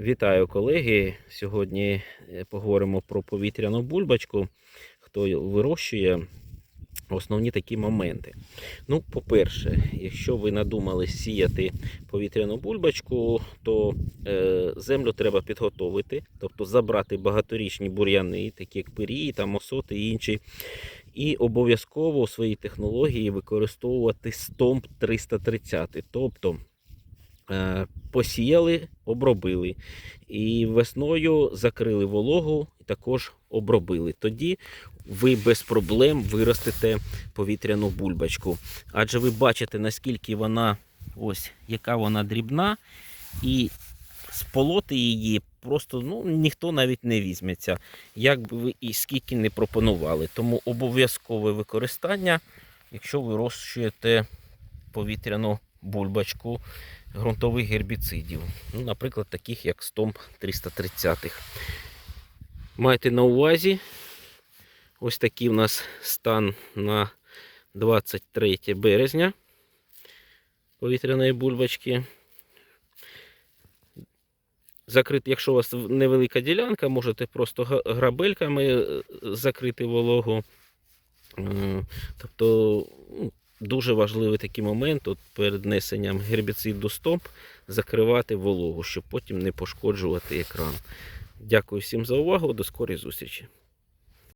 Вітаю колеги. Сьогодні е, поговоримо про повітряну бульбочку. Хто вирощує основні такі моменти. Ну, по-перше, якщо ви надумали сіяти повітряну бульбочку, то е, землю треба підготовити, тобто забрати багаторічні бур'яни, такі як пирії, там осоти і інші. І обов'язково у своїй технології використовувати стомп 330. Тобто посіяли, обробили. І весною закрили вологу і також обробили. Тоді ви без проблем виростете повітряну бульбочку. Адже ви бачите, наскільки вона ось яка вона дрібна, і сполоти її просто ну, ніхто навіть не візьметься, як би ви і скільки не пропонували. Тому обов'язкове використання, якщо ви вирощуєте повітряну бульбочку ґрунтових гербіцидів, ну, наприклад, таких як стомп 330. Майте на увазі, ось такий у нас стан на 23 березня повітряної бульбочки. Закрити, якщо у вас невелика ділянка, можете просто грабельками е, закрити вологу. Тобто ну, дуже важливий такий момент от перед несенням гербіциду стомп закривати вологу, щоб потім не пошкоджувати екран. Дякую всім за увагу. До скорої зустрічі.